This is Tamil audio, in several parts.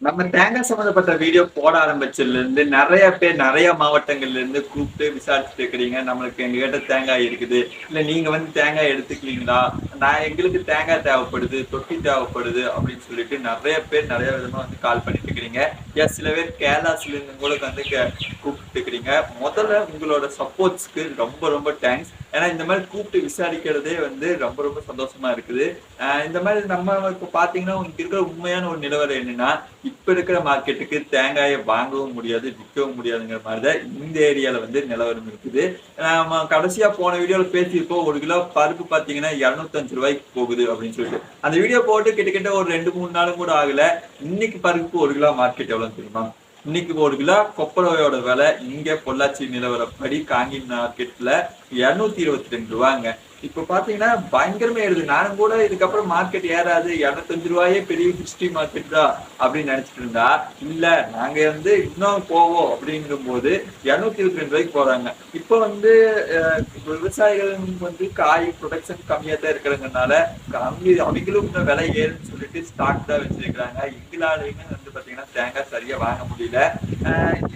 நம்ம தேங்காய் சம்மந்தப்பட்ட வீடியோ போட ஆரம்பிச்சதுல இருந்து நிறைய பேர் நிறைய மாவட்டங்கள்ல இருந்து கூப்பிட்டு விசாரிச்சுட்டு இருக்கிறீங்க. நம்மளுக்கு எங்க கிட்ட தேங்காய் இருக்குது. இல்ல நீங்க வந்து தேங்காய் எடுத்துக்கிறீங்களா? நான் எங்களுக்கு தேங்காய் தேவைப்படுது தொட்டி தேவைப்படுது அப்படின்னு சொல்லிட்டு நிறைய பேர் நிறைய விதமா வந்து கால் பண்ணிட்டு இருக்கிறீங்க. ஏன் சில பேர் கேரளாஸ்ல இருந்து உங்களுக்கு வந்து கூப்பிட்டு இருக்கிறீங்க. முதல்ல உங்களோட சப்போர்ட்ஸ்க்கு ரொம்ப ரொம்ப தேங்க்ஸ் ஏன்னா இந்த மாதிரி கூப்பிட்டு விசாரிக்கிறதே வந்து ரொம்ப ரொம்ப சந்தோஷமா இருக்குது. ஆஹ் இந்த மாதிரி நம்ம இப்போ பாத்தீங்கன்னா உங்களுக்கு இருக்கிற உண்மையான ஒரு நிலவரம் என்னன்னா இப்ப இருக்கிற மார்க்கெட்டுக்கு தேங்காயை வாங்கவும் முடியாது விற்கவும் முடியாதுங்கிற மாதிரி தான் இந்த ஏரியால வந்து நிலவரம் இருக்குது. நம்ம கடைசியா போன வீடியோல பேசியிருப்போம் ஒரு கிலோ பருப்பு பாத்தீங்கன்னா இருநூத்தஞ்சு ரூபாய்க்கு போகுது அப்படின்னு சொல்லிட்டு. அந்த வீடியோ போட்டு கிட்டத்தட்ட ஒரு ரெண்டு மூணு நாளும் கூட ஆகல. இன்னைக்கு பருப்பு ஒரு கிலோ மார்க்கெட் எவ்வளவு தெரியுமா? இன்னைக்கு ஒரு கிலோ கொப்பரவையோட விலை இங்க பொள்ளாச்சி நிலவரப்படி காங்கி மார்க்கெட்ல இருநூத்தி இருபத்தி ரெண்டு ரூபாங்க. இப்ப பாத்தீங்கன்னா பயங்கரமே ஏறுது நானும் கூட இதுக்கப்புறம் மார்க்கெட் ஏறாது. இருநூத்தஞ்சு ரூபாயே பெரிய ஹிஸ்டரி மார்க்கெட் தான் அப்படின்னு நினைச்சிட்டு இருந்தா இல்ல நாங்க வந்து இன்னும் போவோம் அப்படிங்கும் போது இருநூத்தி இருபத்தி ரெண்டு ரூபாய்க்கு போறாங்க. இப்ப வந்து விவசாயிகள் வந்து காய் ப்ரொடக்ஷன் கம்மியா தான் இருக்கிறதுனால கம்மி அவங்களும் இன்னும் விலை ஏறுன்னு சொல்லிட்டு ஸ்டாக் தான் வச்சிருக்கிறாங்க. எங்களாலையுமே வந்து பாத்தீங்கன்னா தேங்காய் சரியா வாங்க முடியல.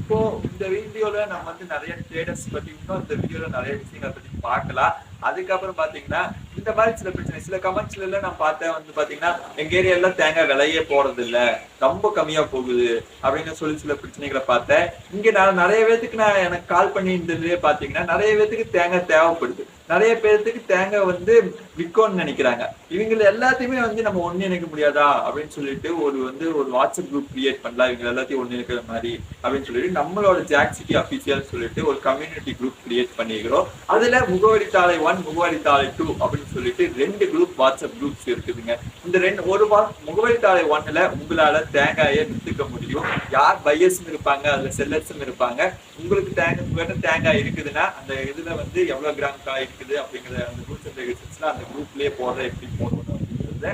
இப்போ இந்த வீடியோல நம்ம வந்து நிறைய ட்ரேடர்ஸ் பத்தி இன்னும் இந்த வீடியோல நிறைய விஷயங்களை பத்தி பார்க்கலாம். அதுக்கப்புறம் பாத்தீங்கன்னா இந்த மாதிரி சில பிரச்சனை சில கமெண்ட்ஸ்ல எல்லாம் நான் பார்த்தேன். வந்து பாத்தீங்கன்னா எங்க ஏரியால தேங்காய் விலையே போறது இல்ல ரொம்ப கம்மியா போகுது அப்படின்னு சொல்லி சில பிரச்சனைகளை பார்த்தேன். இங்க நான் நிறைய பேத்துக்கு நான் எனக்கு கால் பண்ணி இருந்ததுலயே பாத்தீங்கன்னா நிறைய பேத்துக்கு தேங்காய் தேவைப்படுது. நிறைய பேர்த்துக்கு தேங்காய் வந்து விற்கோன்னு நினைக்கிறாங்க. இவங்களை எல்லாத்தையுமே வந்து நம்ம ஒன்றிணைக்க முடியாதா? அப்படின்னு சொல்லிட்டு ஒரு வந்து ஒரு வாட்ஸ்அப் குரூப் கிரியேட் பண்ணலாம். இவங்க எல்லாத்தையும் ஒன்றிணைக்கிற மாதிரி அப்படின்னு சொல்லிட்டு நம்மளோட ஜாக் சிட்டி அபிஷியல் சொல்லிட்டு ஒரு கம்யூனிட்டி குரூப் கிரியேட் பண்ணிக்கிறோம் அதுல முகவரி தாளை ஒன் முகவரி தாளை டூ அப்படின்னு சொல்லிட்டு ரெண்டு குரூப் வாட்ஸ்அப் குரூப்ஸ் இருக்குதுங்க. இந்த ரெண்டு ஒரு வா முகவரி தாளை ஒன்னுல உங்களால தேங்காயை வித்துக்க முடியும். யார் பையர்ஸும் இருப்பாங்க அதுல செல்லர்ஸும் இருப்பாங்க. உங்களுக்கு தேங்காய் உங்ககிட்ட தேங்காய் இருக்குதுன்னா அந்த இதுல வந்து எவ்வளவு கிராம் காய் இருக்குது அப்படிங்கிற அந்த ரூல்ஸ் அண்ட் ரெகுலேஷன்ஸ்ல அந்த குரூப்லயே போடுற எப்படி போடணும் அப்படிங்கிறத.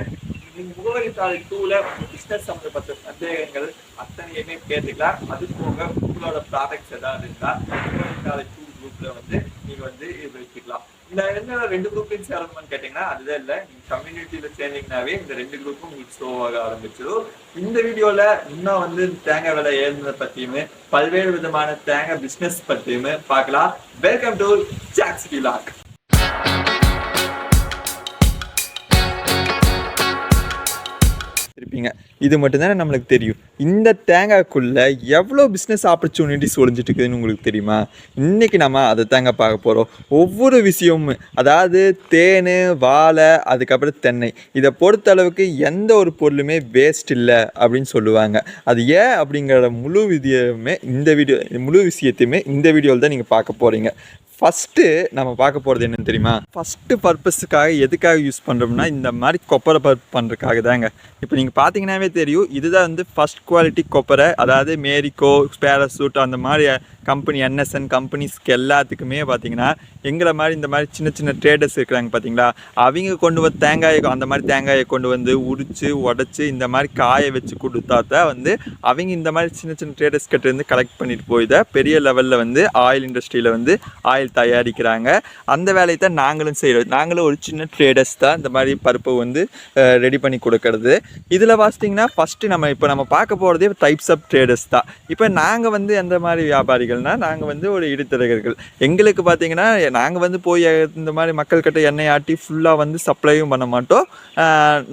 நீங்க முகவரி தாளை டூல உங்க பிசினஸ் சம்பந்தப்பட்ட சந்தேகங்கள் அத்தனையுமே கேட்டுக்கலாம். அது போக உங்களோட ப்ராடக்ட்ஸ் ஏதாவது இருந்தா முகவரி தாளை டூ குரூப்ல வந்து நீங்க வந்து இது வச்சுக்கலாம். இந்த என்ன ரெண்டு குரூப்லையும் சேரணும்னு கேட்டீங்கன்னா அதுதான் இல்ல. நீங்க கம்யூனிட்டியில சேர்ந்தீங்கன்னாவே இந்த ரெண்டு குரூப்பும் உங்களுக்கு ஆக ஆரம்பிச்சிடும். இந்த வீடியோல இன்னும் வந்து தேங்காய் விலை ஏறினதை பத்தியுமே பல்வேறு விதமான தேங்காய் பிசினஸ் பத்தியுமே பார்க்கலாம். வெல்கம் டு ஜாக்ஸ் லாக் இருப்பீங்க இது மட்டும்தானே நம்மளுக்கு தெரியும். இந்த தேங்காய்க்குள்ளே எவ்வளோ பிஸ்னஸ் ஆப்பர்ச்சுனிட்டிஸ் ஒளிஞ்சிட்டு இருக்குதுன்னு உங்களுக்கு தெரியுமா? இன்றைக்கி நம்ம அதை தாங்க பார்க்க போகிறோம் ஒவ்வொரு விஷயமும் அதாவது தேன் வாழை அதுக்கப்புறம் தென்னை. இதை பொறுத்த அளவுக்கு எந்த ஒரு பொருளுமே வேஸ்ட் இல்லை அப்படின்னு சொல்லுவாங்க. அது ஏன் அப்படிங்கிற முழு விதியுமே இந்த வீடியோ முழு விஷயத்தையுமே இந்த வீடியோவில் தான் நீங்கள் பார்க்க போகிறீங்க ஃபஸ்ட்டு நம்ம பார்க்க போகிறது என்னன்னு தெரியுமா? ஃபஸ்ட்டு பர்பஸுக்காக எதுக்காக யூஸ் பண்ணுறோம்னா இந்த மாதிரி கொப்பரை பர்ப் பண்ணுறதுக்காக தாங்க இப்போ நீங்கள் பார்த்தீங்கன்னாவே தெரியும் இதுதான் வந்து ஃபஸ்ட் குவாலிட்டி கொப்பரை. அதாவது மேரிக்கோ பேராசூட் அந்த மாதிரி கம்பெனி என்எஸ்என் கம்பெனிஸ்க்கு எல்லாத்துக்குமே பார்த்தீங்கன்னா எங்களை மாதிரி இந்த மாதிரி சின்ன சின்ன ட்ரேடர்ஸ் இருக்கிறாங்க பார்த்தீங்களா அவங்க கொண்டு வந்து தேங்காயை அந்த மாதிரி தேங்காயை கொண்டு வந்து உரித்து உடச்சி இந்த மாதிரி காய வச்சு கொடுத்தா தான் வந்து அவங்க இந்த மாதிரி சின்ன சின்ன ட்ரேடர்ஸ் கிட்டேருந்து கலெக்ட் பண்ணிட்டு போய் தான் பெரிய லெவலில் வந்து ஆயில் இண்டஸ்ட்ரியில் வந்து ஆயில் தயாரிக்கிறாங்க. அந்த வேலையை தான் நாங்களும் செய்கிறோம் நாங்களும் ஒரு சின்ன ட்ரேடர்ஸ் தான் இந்த மாதிரி பருப்பை வந்து ரெடி பண்ணி கொடுக்கறது. இதில் பார்த்தீங்கன்னா ஃபஸ்ட்டு நம்ம இப்போ நம்ம பார்க்க போகிறதே டைப்ஸ் ஆஃப் ட்ரேடர்ஸ் தான். இப்போ நாங்கள் வந்து எந்த மாதிரி வியாபாரிகள்னா நாங்கள் வந்து ஒரு இடுத்தரகர்கள். எங்களுக்கு பார்த்தீங்கன்னா நாங்கள் வந்து போய் இந்த மாதிரி மக்கள்கிட்ட எண்ணெய் ஆட்டி ஃபுல்லாக வந்து சப்ளையும் பண்ண மாட்டோம்.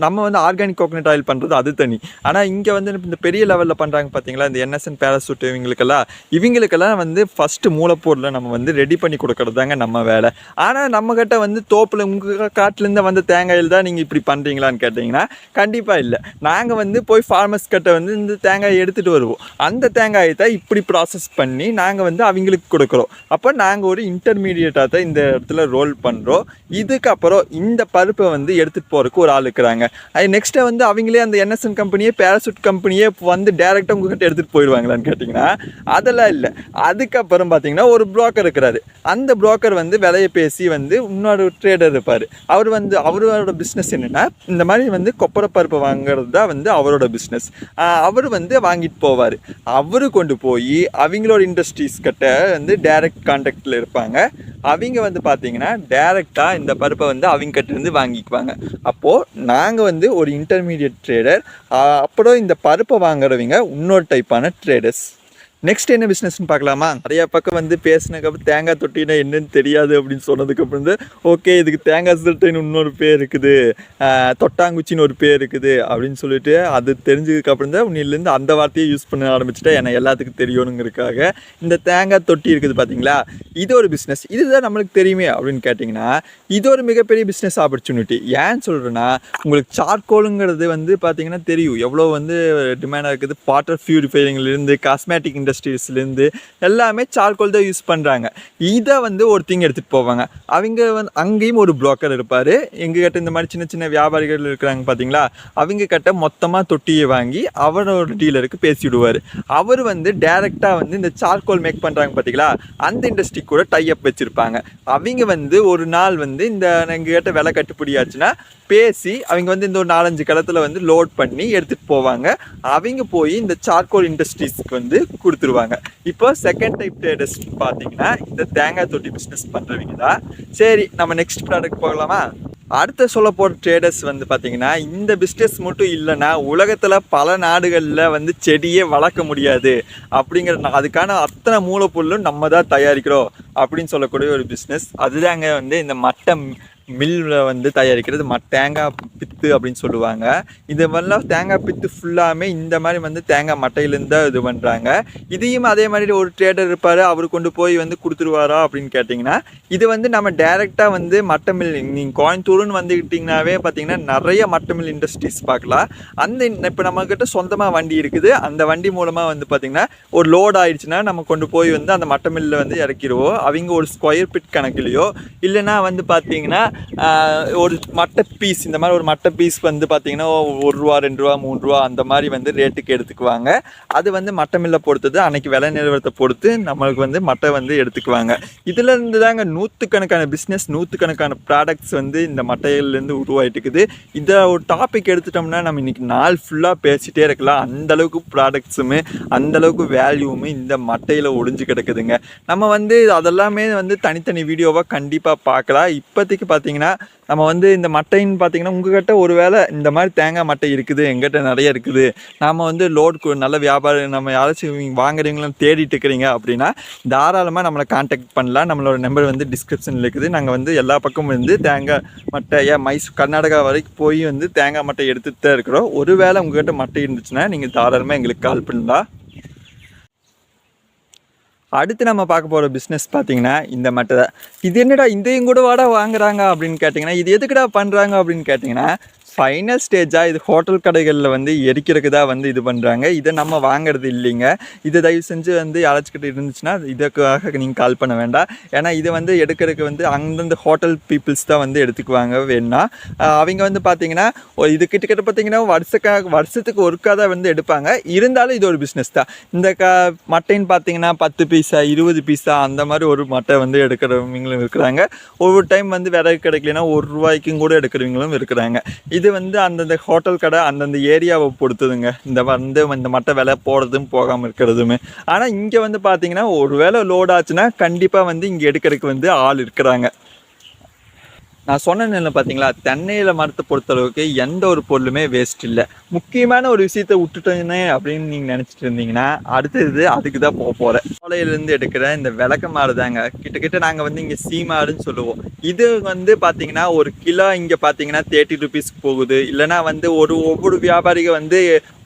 நம்ம வந்து ஆர்கானிக் கோகனட் ஆயில் பண்ணுறது அது தனி. ஆனால் இங்கே வந்து இந்த பெரிய லெவலில் பண்ணுறாங்க பார்த்தீங்களா இந்த என்எஸ்என் பேராசூட் இவங்களுக்கெல்லாம் இவங்களுக்கெல்லாம் வந்து ஃபஸ்ட்டு மூலப்பொருளை நம்ம வந்து ரெடி பண்ணி கொடுக்கறது தாங்க நம்ம வேலை. ஆனால் நம்மக்கிட்ட வந்து தோப்பில் உங்கள் காட்டிலேருந்து வந்த தேங்காயில் தான் நீங்கள் இப்படி பண்ணுறீங்களான்னு கேட்டிங்கன்னா கண்டிப்பாக இல்லை. நாங்கள் வந்து போய் ஃபார்மர்ஸ் கிட்ட வந்து இந்த தேங்காயை எடுத்துகிட்டு வருவோம். அந்த தேங்காயை தான் இப்படி ப்ராசஸ் பண்ணி நாங்கள் வந்து அவங்களுக்கு கொடுக்குறோம். அப்போ நாங்கள் ஒரு இன்டர்மீடியட்டாக தான் இந்த இடத்துல ரோல் பண்ணுறோம் இதுக்கப்புறம் இந்த பருப்பை வந்து எடுத்துகிட்டு போகிறதுக்கு ஒரு ஆள் இருக்கிறாங்க. அது நெக்ஸ்ட்டு வந்து அவங்களே அந்த என்எஸ்என் கம்பெனியே பேராசூட் கம்பெனியே வந்து டேரெக்டாக உங்ககிட்ட எடுத்துகிட்டு போயிடுவாங்களான்னு கேட்டிங்கன்னா அதெல்லாம் இல்லை. அதுக்கப்புறம் பார்த்தீங்கன்னா ஒரு புரோக்கர் இருக்கிறாரு. அந்த புரோக்கர் வந்து விலையை பேசி வந்து இன்னொரு ட்ரேடர் இருப்பார். அவர் வந்து அவரோட பிஸ்னஸ் என்னென்னா இந்த மாதிரி வந்து கொப்பரப்பருப்பு வாங்குறது தான் வந்து அவரோட பிஸ்னஸ் அவர் வந்து வாங்கிட்டு போவார். அவரு கொண்டு போய் அவங்களோட இண்டஸ்ட்ரீஸ் கிட்ட வந்து டைரக்ட் கான்டாக்டில் இருப்பாங்க. அவங்க வந்து பார்த்தீங்கன்னா டைரெக்டாக இந்த பருப்பை வந்து அவங்க கிட்ட இருந்து வாங்கிக்குவாங்க. அப்போது நாங்கள் வந்து ஒரு இன்டர்மீடியட் ட்ரேடர் அப்புறம் இந்த பருப்பை வாங்குறவங்க இன்னொரு டைப்பான ட்ரேடர்ஸ் நெக்ஸ்ட் என்ன பிஸ்னஸ்னு பார்க்கலாமா? நிறைய பக்கம் வந்து பேசினதுக்கப்புறம் தேங்காய் தொட்டினா என்னன்னு தெரியாது அப்படின்னு சொன்னதுக்கப்புறம் வந்து ஓகே இதுக்கு தேங்காய் சிரட்டைன்னு இன்னொரு பேர் இருக்குது. தொட்டாங்குச்சின்னு ஒரு பேர் இருக்குது அப்படின்னு சொல்லிட்டு அது தெரிஞ்சதுக்கப்புறம் தான் உன்னிலேருந்து அந்த வார்த்தையை யூஸ் பண்ண ஆரம்பிச்சுட்டா எனக்கு எல்லாத்துக்கும் தெரியணுங்கிறதுக்காக இந்த தேங்காய் தொட்டி இருக்குது பார்த்தீங்களா இது ஒரு பிஸ்னஸ் இதுதான் நம்மளுக்கு தெரியுமே அப்படின்னு கேட்டிங்கன்னா இது ஒரு மிகப்பெரிய பிஸ்னஸ் ஆப்பர்ச்சுனிட்டி ஏன் சொல்கிறேன்னா உங்களுக்கு சார்கோலுங்கிறது வந்து பார்த்தீங்கன்னா தெரியும். எவ்வளோ வந்து டிமாண்டாக இருக்குது. வாட்டர் பியூரிஃபைரிங்லேருந்து காஸ்மேட்டிக் இண்டஸ்ட்ரீஸ்லேருந்து எல்லாமே சார்கோல் தான் யூஸ் பண்ணுறாங்க இதை வந்து ஒருத்தங்க எடுத்துகிட்டு போவாங்க. அவங்க வந்து அங்கேயும் ஒரு புரோக்கர் இருப்பார். எங்ககிட்ட இந்த மாதிரி சின்ன சின்ன வியாபாரிகள் இருக்கிறாங்க பார்த்தீங்களா அவங்க கிட்ட மொத்தமாக தொட்டியை வாங்கி அவரோட டீலருக்கு பேசி விடுவார் அவர் வந்து டைரெக்டாக வந்து இந்த சார்கோல் மேக் பண்ணுறாங்க பார்த்தீங்களா அந்த இண்டஸ்ட்ரி கூட டைஅப் வச்சுருப்பாங்க. அவங்க வந்து ஒரு நாள் வந்து இந்த எங்ககிட்ட விலை கட்டுப்படியாச்சுன்னா பேசி அவங்க வந்து இந்த ஒரு நாலஞ்சு களத்தில் வந்து லோட் பண்ணி எடுத்துகிட்டு போவாங்க. அவங்க போய் இந்த சார்கோல் இண்டஸ்ட்ரீஸ்க்கு வந்து கொடுத்து கொடுத்துருவாங்க. இப்போ செகண்ட் டைப் ட்ரேடர்ஸ் பார்த்தீங்கன்னா இந்த தேங்காய் தொட்டி பிஸ்னஸ் பண்ணுறவங்க தான். சரி நம்ம நெக்ஸ்ட் ப்ராடக்ட் போகலாமா? அடுத்த சொல்ல போகிற ட்ரேடர்ஸ் வந்து பார்த்திங்கன்னா இந்த பிஸ்னஸ் மட்டும் இல்லைன்னா உலகத்தில் பல நாடுகளில் வந்து செடியே வளர்க்க முடியாது. அப்படிங்கிற அதுக்கான அத்தனை மூலப்பொருளும் நம்ம தான் தயாரிக்கிறோம் அப்படின்னு சொல்லக்கூடிய ஒரு பிஸ்னஸ் அதுதாங்க வந்து இந்த மட்டம் மில்லில் வந்து தயாரிக்கிறது ம தேங்காய் பித்து அப்படின்னு சொல்லுவாங்க. இது மாதிரிலாம் தேங்காய் பித்து ஃபுல்லாமே இந்த மாதிரி வந்து தேங்காய் மட்டையிலேருந்து தான் இது பண்ணுறாங்க இதையும் அதே மாதிரி ஒரு ட்ரேடர் இருப்பார் அவர் கொண்டு போய் வந்து கொடுத்துருவாரா அப்படின்னு கேட்டிங்கன்னா இது வந்து நம்ம டைரெக்டாக வந்து மட்டை மில் நீங்கள் கோயம்புத்தூர்னு வந்துக்கிட்டிங்கனாவே பார்த்தீங்கன்னா நிறைய மட்டை மில் இண்டஸ்ட்ரீஸ் பார்க்கலாம். அந்த இப்போ நம்மக்கிட்ட சொந்தமாக வண்டி இருக்குது. அந்த வண்டி மூலமாக வந்து பார்த்திங்கன்னா ஒரு லோட் ஆயிடுச்சுன்னா நம்ம கொண்டு போய் வந்து அந்த மட்டை மில்லில் வந்து இறக்கிடுவோம் அவங்க ஒரு ஸ்கொயர் பிட் கணக்குலையோ இல்லைன்னா வந்து பார்த்தீங்கன்னா ஒரு மட்டை பீஸ் இந்த மாதிரி ஒரு மட்டை பீஸ் வந்து பார்த்தீங்கன்னா ஒரு ரூபா ரெண்டு ரூபா மூணு ரூபா அந்த மாதிரி வந்து ரேட்டுக்கு எடுத்துக்குவாங்க. அது வந்து மட்டை மில்லை பொறுத்தது அன்னைக்கு விலை நிலவரத்தை பொறுத்து நம்மளுக்கு வந்து மட்டை வந்து எடுத்துக்குவாங்க. இதுலேருந்து தாங்க நூற்றுக்கணக்கான பிஸ்னஸ் நூற்றுக்கணக்கான ப்ராடக்ட்ஸ் வந்து இந்த மட்டையிலேருந்து உருவாயிட்டு இருக்குது இதை ஒரு டாபிக் எடுத்துட்டோம்னா நம்ம இன்றைக்கி நாள் ஃபுல்லாக பேசிகிட்டே இருக்கலாம். அந்த அளவுக்கு ப்ராடக்ட்ஸுமே அந்த அளவுக்கு வேல்யூவுமே இந்த மட்டையில் ஒளிஞ்சு கிடக்குதுங்க. நம்ம வந்து அதெல்லாமே வந்து தனித்தனி வீடியோவாக கண்டிப்பாக பார்க்கலாம் இப்போதைக்கு பார்த்தீங்கன்னா நம்ம வந்து இந்த மட்டைன்னு பார்த்தீங்கன்னா உங்ககிட்ட ஒருவேளை இந்த மாதிரி தேங்காய் மட்டை இருக்குது எங்கிட்ட நிறைய இருக்குது. நாம் வந்து லோடு நல்ல வியாபாரம் நம்ம யாராச்சும் வாங்குறீங்களும் தேடிட்டு இருக்கிறீங்க அப்படின்னா தாராளமாக நம்மளை காண்டாக்ட் பண்ணலாம். நம்மளோட நம்பர் வந்து டிஸ்கிரிப்ஷனில் இருக்குது. நாங்கள் வந்து எல்லா பக்கமும் வந்து தேங்காய் மட்டையை ஏன் மைசூர் கர்நாடகா வரைக்கும் போய் வந்து தேங்காய் மட்டை எடுத்துகிட்டு தான் இருக்கிறோம். ஒரு வேளை உங்ககிட்ட மட்டை இருந்துச்சுன்னா நீங்கள் தாராளமாக எங்களுக்கு கால் பண்ணலாம். அடுத்து நம்ம பார்க்க போகிற பிஸ்னஸ் பார்த்தீங்கன்னா இந்த மட்டை தான். இது என்னடா இதையும் கூட வாடா வாங்குறாங்க அப்படின்னு கேட்டிங்கன்னா இது எதுக்குடா பண்ணுறாங்க அப்படின்னு கேட்டிங்கன்னா ஃபைனல் ஸ்டேஜாக இது ஹோட்டல் கடைகளில் வந்து எரிக்கிறதுக்கு தான் வந்து இது பண்ணுறாங்க இதை நம்ம வாங்குறது இல்லைங்க. இதை தயவு செஞ்சு வந்து அழைச்சிக்கிட்டு இருந்துச்சுன்னா இதுக்காக நீங்கள் கால் பண்ண வேண்டாம். ஏன்னா இதை வந்து எடுக்கிறதுக்கு வந்து அந்தந்த ஹோட்டல் பீப்புள்ஸ் தான் வந்து எடுத்துக்குவாங்க. வேணா அவங்க வந்து பார்த்தீங்கன்னா இது கிட்டத்தட்ட பார்த்தீங்கன்னா வருஷக்காக வருஷத்துக்கு ஒருக்கா தான் வந்து எடுப்பாங்க. இருந்தாலும் இது ஒரு பிஸ்னஸ் தான். இந்த க மட்டைன்னு பார்த்தீங்கன்னா பத்து பீஸா இருபது பீஸா அந்த மாதிரி ஒரு மட்டை வந்து எடுக்கிறவங்களும் இருக்கிறாங்க. ஒவ்வொரு டைம் வந்து விலை கிடைக்கலனா ஒரு ரூபாய்க்கும் கூட எடுக்கிறவங்களும் இருக்கிறாங்க. இது இது வந்து அந்தந்த ஹோட்டல் கடை அந்தந்த ஏரியாவை பொறுத்ததுங்க. இந்த வந்து இந்த மட்டை விலை போடுறதும் போகாமல் இருக்கிறதுமே. ஆனால் இங்கே வந்து பார்த்தீங்கன்னா ஒரு வேளை லோட் ஆச்சுன்னா கண்டிப்பாக வந்து இங்கே எடுக்கிறதுக்கு வந்து ஆள் இருக்கிறாங்க. நான் சொன்னேன்னு பார்த்தீங்களா தென்னையில் மரத்தை பொறுத்தளவுக்கு எந்த ஒரு பொருளுமே வேஸ்ட் இல்லை. முக்கியமான ஒரு விஷயத்த விட்டுட்டேனே அப்படின்னு நீங்கள் நினச்சிட்டு இருந்தீங்கன்னா அடுத்தது அதுக்கு தான் போக போகிறேன் சோலையிலேருந்து எடுக்கிற இந்த விளக்க மாடு தாங்க. கிட்டக்கிட்ட நாங்கள் வந்து இங்கே சீமாடுன்னு சொல்லுவோம். இது வந்து பார்த்தீங்கன்னா ஒரு கிலோ இங்கே பார்த்தீங்கன்னா தேர்ட்டி ருபீஸ்க்கு போகுது. இல்லைன்னா வந்து ஒரு ஒவ்வொரு வியாபாரிக வந்து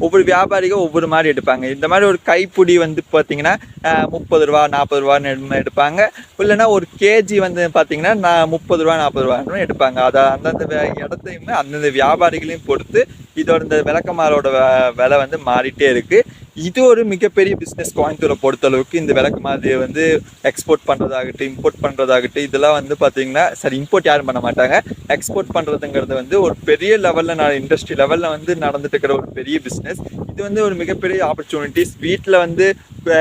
ஒவ்வொரு வியாபாரிக ஒவ்வொரு மாதிரி எடுப்பாங்க. இந்த மாதிரி ஒரு கைப்பிடி வந்து பார்த்தீங்கன்னா முப்பது ரூபா நாற்பது ரூபான்னு எடுப்பாங்க. இல்லைன்னா ஒரு கேஜி வந்து பார்த்தீங்கன்னா நான் முப்பது ரூபா நாற்பது ரூபா. ரூபான்னு எடுப்பாங்க. அதை அந்தந்த இடத்தையுமே அந்தந்த வியாபாரிகளையும் பொறுத்து இதோட இந்த விளக்கமாரோட வ- விலை வந்து மாறிட்டே இருக்குது இது ஒரு மிகப்பெரிய பிஸ்னஸ் கோயம்புத்தூரை பொறுத்தளவுக்கு இந்த விளக்குமாறு வந்து எக்ஸ்போர்ட் பண்ணுறதாகட்டும் இம்போர்ட் பண்ணுறதாகட்டும் இதெல்லாம் வந்து பார்த்தீங்கன்னா சரி இம்போர்ட் யாரும் பண்ண மாட்டாங்க. எக்ஸ்போர்ட் பண்ணுறதுங்கிறது வந்து ஒரு பெரிய லெவலில் நான் இண்டஸ்ட்ரி லெவலில் வந்து நடந்துட்டு இருக்கிற ஒரு பெரிய பிஸ்னஸ் இது வந்து ஒரு மிகப்பெரிய ஆப்பர்ச்சுனிட்டிஸ் வீட்டில் வந்து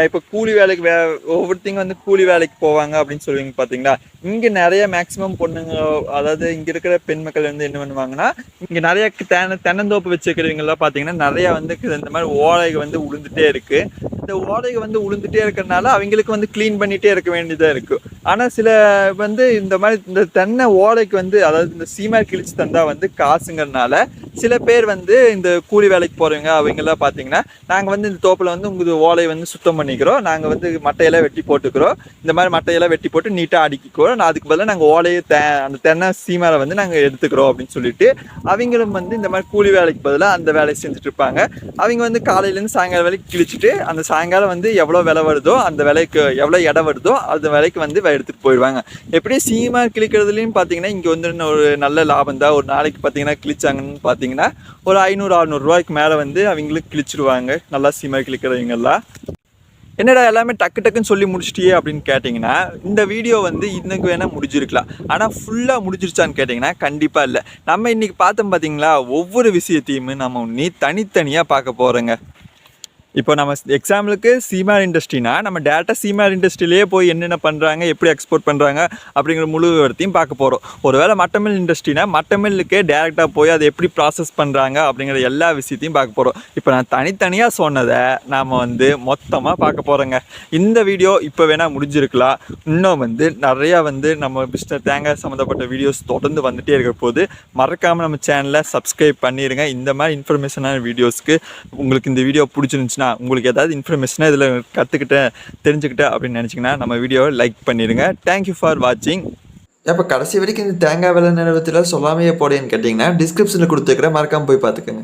இப்போ கூலி வேலைக்கு வே ஒவ்வொருத்தங்க வந்து கூலி வேலைக்கு போவாங்க அப்படின்னு சொல்லுவீங்க பார்த்தீங்களா இங்கே நிறைய மேக்ஸிமம் பொண்ணுங்க அதாவது இங்கே இருக்கிற பெண் மக்கள் வந்து என்ன பண்ணுவாங்கன்னா இங்கே நிறைய தென தென்னந்தோப்பு வச்சுருக்கிறவங்கலாம் பார்த்தீங்கன்னா நிறையா வந்து இந்த மாதிரி ஓலைகள் வந்து உளுந்துட்டே இருக்குது இந்த ஓலைகள் வந்து உளுந்துட்டே இருக்கிறனால அவங்களுக்கு வந்து க்ளீன் பண்ணிகிட்டே இருக்க வேண்டியதாக இருக்குது ஆனால் சில வந்து இந்த மாதிரி இந்த தென்னை ஓலைக்கு வந்து அதாவது இந்த சீமார் கிழிச்சு தந்தா வந்து காசுங்கிறனால சில பேர் வந்து இந்த கூலி வேலைக்கு போகிறவங்க அவங்கெல்லாம் பார்த்தீங்கன்னா நாங்கள் வந்து இந்த தோப்பில் வந்து உங்களுக்கு ஓலையை வந்து சுத்தம் பண்ணிக்கிறோம். நாங்கள் வந்து மட்டையெல்லாம் வெட்டி போட்டுக்கிறோம். இந்த மாதிரி மட்டையெல்லாம் வெட்டி போட்டு நீட்டாக அடிக்கிக்கிறோம். நான் அதுக்கு பதிலாக நாங்கள் ஓலையை தே அந்த தென்னை சீமாரை வந்து நாங்கள் எடுத்துக்கிறோம் அப்படின்னு சொல்லிட்டு அவங்களும் வந்து இந்த மாதிரி கூலி வேலைக்கு பதிலாக அந்த வேலையை செஞ்சுட்டு இருப்பாங்க. அவங்க வந்து காலையிலேருந்து சாயங்காலம் வரைக்கும் கிழிச்சிட்டு அந்த சாயங்காலம் வந்து எவ்வளோ விலை வருதோ அந்த விலைக்கு எவ்வளோ இடம் வருதோ அந்த விலைக்கு வந்து எடுத்துகிட்டு போயிடுவாங்க. எப்படி சீமா கிழிக்கிறதுலையும் பார்த்தீங்கன்னா இங்கே வந்து ஒரு நல்ல லாபம் தான். ஒரு நாளைக்கு பார்த்தீங்கன்னா கிழிச்சாங்கன்னு பார்த்தீங்கன்னா ஒரு ஐநூறு அறநூறுவாய்க்கு மேலே வந்து அவங்களுக்கு கிழிச்சிடுவாங்க நல்லா சீமா கிழிக்கிறவங்கெல்லாம் என்னடா எல்லாமே டக்கு டக்குன்னு சொல்லி முடிச்சிட்டியே அப்படின்னு கேட்டிங்கன்னா இந்த வீடியோ வந்து இன்னைக்கு வேணால் முடிஞ்சிருக்கலாம். ஆனால் ஃபுல்லாக முடிஞ்சிருச்சான்னு கேட்டிங்கன்னா கண்டிப்பாக இல்லை. நம்ம இன்னைக்கு பார்த்தோம் பார்த்தீங்களா ஒவ்வொரு விஷயத்தையுமே நம்ம நீ தனித்தனியாக பார்க்க போகிறோங்க இப்போ நம்ம எக்ஸாம்பிளுக்கு சீமார் இண்டஸ்ட்ரினா நம்ம டேரெக்டாக சீமார் இண்டஸ்ட்ரியிலேயே போய் என்னென்ன பண்ணுறாங்க எப்படி எக்ஸ்போர்ட் பண்ணுறாங்க அப்படிங்கிற முழு விவரத்தையும் பார்க்க போகிறோம் ஒருவேளை மட்டமில் இண்டஸ்ட்ரினா மட்டமில்லுக்கே டேரெக்டாக போய் அதை எப்படி ப்ராசஸ் பண்ணுறாங்க அப்படிங்கிற எல்லா விஷயத்தையும் பார்க்க போகிறோம் இப்போ நான் தனித்தனியாக சொன்னதை நாம் வந்து மொத்தமாக பார்க்க போகிறோங்க இந்த வீடியோ இப்போ வேணால் முடிஞ்சிருக்கலாம். இன்னும் வந்து நிறையா வந்து நம்ம பிஸ்னஸ் தேங்காய் சம்மந்தப்பட்ட வீடியோஸ் தொடர்ந்து வந்துகிட்டே இருக்கிற போது மறக்காமல் நம்ம சேனலை சப்ஸ்கிரைப் பண்ணிடுங்க இந்த மாதிரி இன்ஃபர்மேஷனான வீடியோஸ்க்கு உங்களுக்கு இந்த வீடியோ பிடிச்சிருந்துச்சுன்னா உங்களுக்கு ஏதாவது இன்ஃபர்மேஷனாக இதில் கற்றுக்கிட்டேன் தெரிஞ்சுக்கிட்டேன் அப்படின்னு நினச்சிங்கன்னா நம்ம வீடியோவை லைக் பண்ணிடுங்க. தேங்க்யூ ஃபார் வாட்சிங் இப்போ கடைசி வரைக்கும் இந்த தேங்காய் விலை நிறுவனத்தில் சொல்லாமையே போடேன்னு கேட்டிங்கன்னா டிஸ்கிரிப்ஷனில் கொடுத்துருக்குறேன் மறக்காமல் போய் பார்த்துக்கோங்க.